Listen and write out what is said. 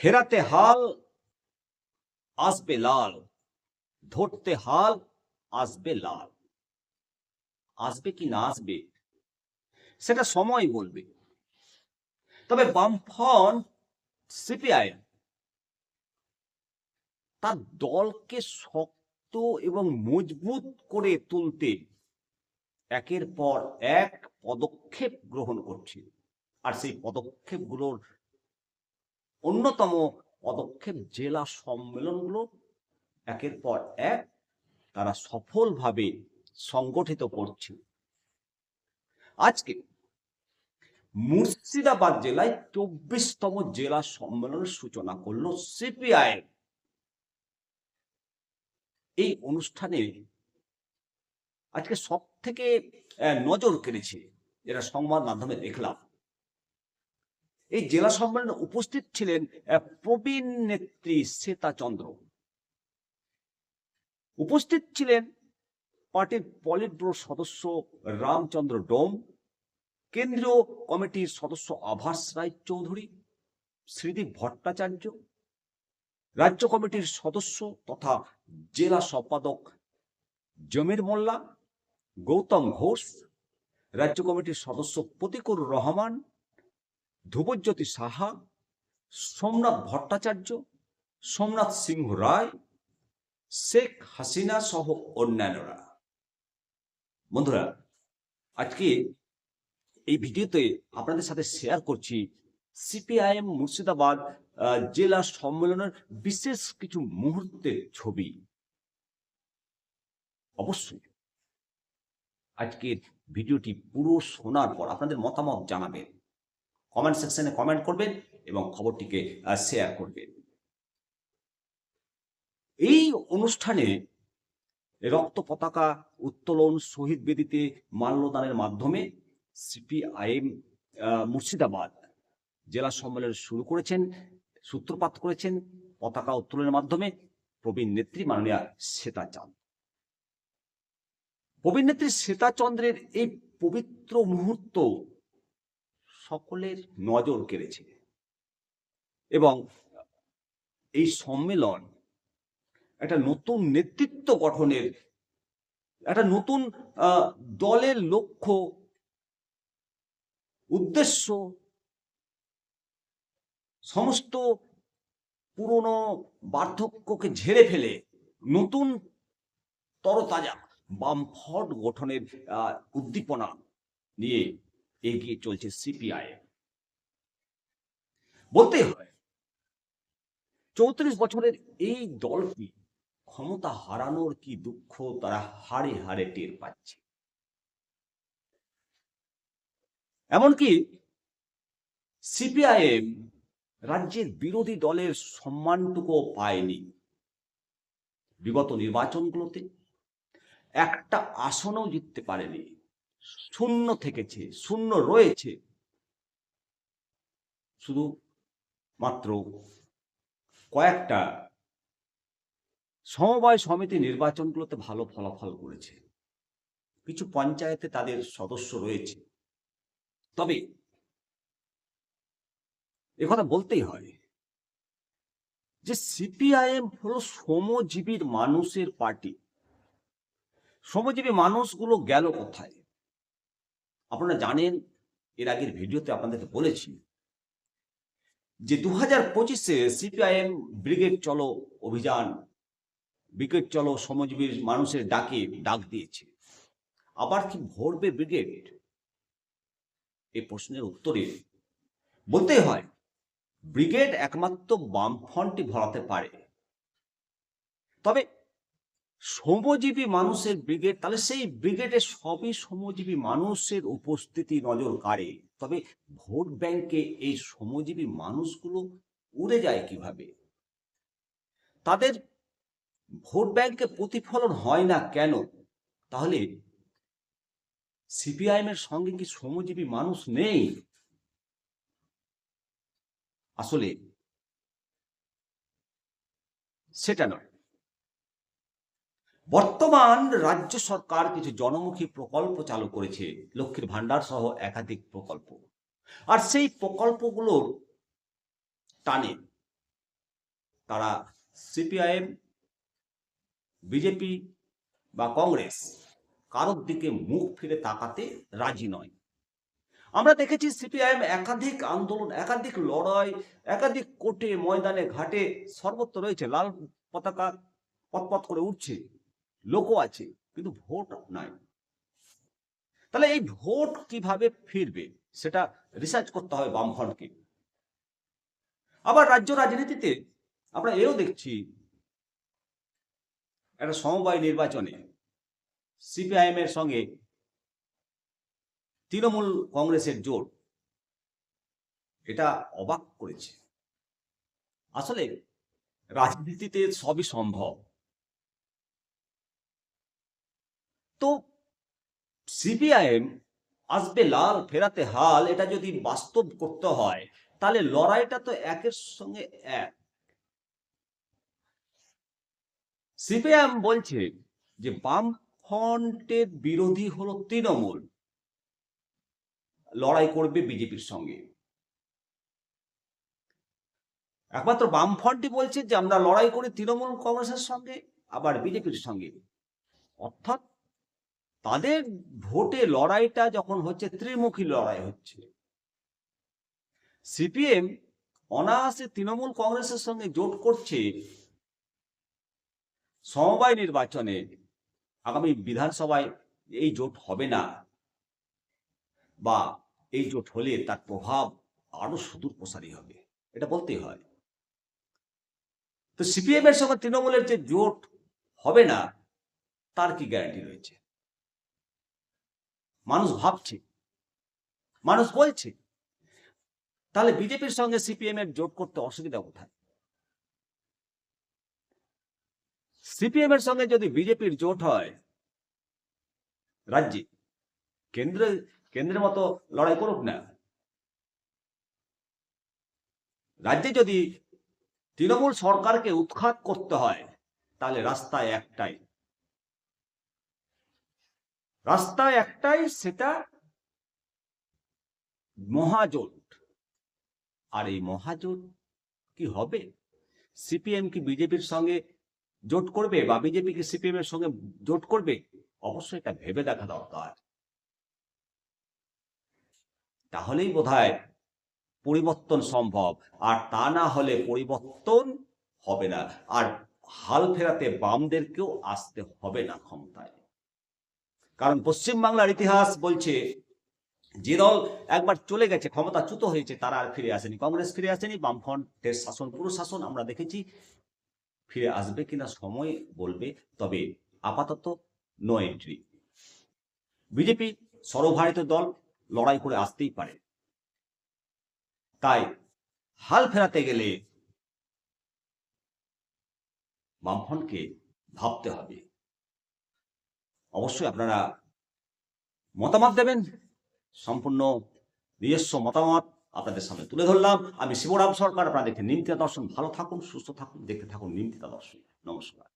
ফেরাতে হাল, আসবে লাল। ধরতে হাল, আসবে লাল। আসবে কি না আসবে, সেটা সময় বলবে। তবে বামফ্রন্ট সিপিআই তার দলকে শক্ত এবং মজবুত করে তুলতে একের পর এক পদক্ষেপ গ্রহণ করছে। আর সেই পদক্ষেপগুলোর অন্যতম পদক্ষেপ জেলা সম্মেলনগুলো একের পর এক তারা সফলভাবে সংগঠিত করছে। আজকে মুর্শিদাবাদ জেলায় চব্বিশতম জেলা সম্মেলনের সূচনা করল সিপিআই। এই অনুষ্ঠানে আজকে সব থেকে নজর কেড়েছে, যেটা সংবাদ মাধ্যমে দেখলাম। এই জেলা সম্মেলনে উপস্থিত ছিলেন প্রবীণ নেত্রী শ্বেতা চন্দ্র। উপস্থিত ছিলেন পার্টির পলিট ব্যুরো সদস্য রামচন্দ্র ডোম, কেন্দ্রীয় কমিটির সদস্য আভাস রায় চৌধুরী শ্রীদীপ ভট্টাচার্য, রাজ্য কমিটির সদস্য তথা জেলা সম্পাদক জমির মোল্লা, গৌতম ঘোষ, রাজ্য কমিটির সদস্য প্রতিকুর রহমান ধ্রুবজ্যোতি সাহা, সোমনাথ ভট্টাচার্য, সোমনাথ সিংহ রায়, শেখ হাসিনা সহ অন্যান্যরা। বন্ধুরা, আজকে এই ভিডিওতে আপনাদের সাথে শেয়ার করছি সিপিআইএম মুর্শিদাবাদ জেলা সম্মেলনের বিশেষ কিছু মুহূর্তের ছবি। অবশ্যই, আজকের ভিডিওটি পুরো শোনার পর আপনাদের মতামত জানাবেন। কমেন্ট সেকশনে কমেন্ট করবেন এবং খবরটিকে শেয়ার করবেন। এই অনুষ্ঠানে রক্ত পতাকা উত্তোলন শহীদ বেদিতে মাল্যদানের মাধ্যমে সিপিআইএম মুর্শিদাবাদ জেলা সম্মেলন শুরু করেছেন, সূত্রপাত করেছেন, পতাকা উত্তোলনের মাধ্যমে প্রবীণ নেত্রী মাননীয়া শ্বেতা চাঁদ। প্রবীণ নেত্রী শ্বেতা চন্দ্রের এই পবিত্র মুহূর্ত সকলের নজর কেড়েছে। এবং এই সম্মেলন একটা নতুন নেতৃত্ব গঠনের, একটা নতুন দলের লক্ষ্য, উদ্দেশ্য, সমস্ত পুরনো বার্ধক্যকে ঝেড়ে ফেলে নতুন তরতাজা বামফ্রন্ট গঠনের উদ্দীপনা নিয়ে এগিয়ে চলছে সিপিআই বলতেই হয়, চৌত্রিশ বছরের এই দলটি ক্ষমতা হারানোর কি দুঃখ, তারা হাড়ে হাড়ে টের পাচ্ছে। এমনকি সিপিআইএম রাজ্যের বিরোধী দলের সম্মানটুকুও পায়নি। বিগত নির্বাচনগুলোতে একটা আসনও জিততে পারেনি। শূন্য থেকেছে, শূন্য রয়েছে। শুধু মাত্র কয়েকটা সমবায় সমিতি নির্বাচনগুলোতে ভালো ফলাফল করেছে। কিছু পঞ্চায়েতে তাদের সদস্য রয়েছে। তবে কথা বলতেই হয় যে সিপিআইএম হলো শ্রমজীবীর মানুষের পার্টি। শ্রমজীবী মানুষগুলো গেল কোথায়? আপনারা জানেন, এর আগের ভিডিওতে আপনাদেরকে বলেছি যে দু হাজার পঁচিশে সিপিআইএম ব্রিগেড চলো অভিযান, ব্রিগেড চলো শ্রমজীবীর মানুষের ডাকে ডাক দিয়েছে। আবার কি ভরবে ব্রিগেড? এই প্রশ্নের উত্তরে বলতেই হয়, ব্রিগেড একমাত্র বামফ্রন্টই ভরাতে পারে। তবে শ্রমজীবী মানুষের ব্রিগেড তাহলে সেই ব্রিগেডে সবই শ্রমজীবী মানুষের উপস্থিতি নজর কাড়ে। তবে ভোট ব্যাংকে এই শ্রমজীবী মানুষগুলো উড়ে যায় কীভাবে? তাদের ভোট ব্যাংকে প্রতিফলন হয় না কেন? তাহলে সিপিআইএম এর সঙ্গে কি শ্রমজীবী মানুষ নেই? আসলে সেটা নয়। বর্তমান রাজ্য সরকার কিছু জনমুখী প্রকল্প চালু করেছে, লক্ষ্মীর ভান্ডার সহ একাধিক প্রকল্প। আর সেই প্রকল্পগুলোর টানে তারা সিপিআইএম, বিজেপি বা কংগ্রেস কারোর দিকে মুখ ফিরে তাকাতে রাজি নয়। আমরা দেখেছি সিপিআইএম একাধিক আন্দোলন, একাধিক লড়াই, একাধিক কোটে ময়দানে, ঘাটে সর্বত্র রয়েছে, লাল পতাকা পথপথ করে উঠছে। লোকও আছে, কিন্তু ভোট নাই। তাহলে এই ভোট কীভাবে ফিরবে, সেটা রিসার্চ করতে হবে বামফ্রন্টকে। আবার রাজ্য রাজনীতিতে আমরা এও দেখছি, একটা সমবায় নির্বাচনে সিপিআইএম এর সঙ্গে তৃণমূল কংগ্রেসের জোট, এটা অবাক করেছে। আসলে রাজনীতিতে সবই সম্ভব। তো সিপিআইএম আসবে লাল, ফেরাতে হাল, এটা যদি বাস্তব করতে হয়, তাহলে লড়াইটা তো একের সঙ্গে এক। সিপিআইএম বলছে যে বাম ফ্রন্টের বিরোধী হলো তৃণমূল। লড়াই করবে বিজেপির সঙ্গে। একমাত্র বামফ্রন্টই বলছে যে আমরা লড়াই করি তৃণমূল কংগ্রেসের সঙ্গে, আবার বিজেপির সঙ্গে। অর্থাৎ তাদের ভোটে লড়াইটা যখন হচ্ছে, ত্রিমুখী লড়াই হচ্ছে। সিপিএম অনায়াসে তৃণমূল কংগ্রেসের সঙ্গে জোট করছে সমবায় নির্বাচনে। আগামী বিধানসভায় এই জোট হবে না বা এই জোট হলে তার প্রভাব আরও সুদূর প্রসারী হবে, এটা বলতেই হয়। তো সিপিএম এর সঙ্গে তৃণমূলের যে জোট হবে না, তার কি গ্যারান্টি রয়েছে? মানুষ ভাবছে, মানুষ বলছে। তাহলে বিজেপির সঙ্গে সিপিএম এর জোট করতে অসুবিধা কোথায়? সিপিএম এর সঙ্গে যদি বিজেপির জোট হয়, রাজ্যে কেন্দ্র, কেন্দ্রের মতো লড়াই করুক না। রাজ্যে যদি তৃণমূল সরকারকে উৎখাত করতে হয়, তাহলে রাস্তায় একটাই রাস্তায় একটাই, সেটা মহাজোট। আর এই মহাজোট কি হবে? সিপিএম কি বিজেপির সঙ্গে জোট করবে বা বিজেপি কি সিপিএম এর সঙ্গে জোট করবে? অবশ্যই এটা ভেবে দেখা দরকার। তাহলেই বোধহয় পরিবর্তন সম্ভব। আর তা না হলে পরিবর্তন হবে না। আর হাল ফেরাতে বামদেরকেও আসতে হবে না ক্ষমতায়। কারণ পশ্চিমবাংলার ইতিহাস বলছে, যে দল একবার চলে গেছে, ক্ষমতাচ্যুত হয়েছে, তারা আর ফিরে আসেনি। কংগ্রেস ফিরে আসেনি, বামফ্রন্টের শাসন, পুরো শাসন আমরা দেখেছি, ফিরে আসবে কিনা সময় বলবে, তবে আপাতত নো এন্ট্রি বিজেপি সর্বভারতীয় দল লড়াই করে আসতেই পারে। তাই হাল ফেরাতে গেলে বামফ্রন্টকে ভাবতে হবে। অবশ্যই আপনারা মতামত দেবেন। সম্পূর্ণ নিজস্ব মতামত আপনাদের সামনে তুলে ধরলাম। আমি শিবরাম সরকার, আপনারা দেখে নিমতিতা দর্শন। ভালো থাকুন, সুস্থ থাকুন, দেখতে থাকুন নিমতিতা দর্শন। নমস্কার।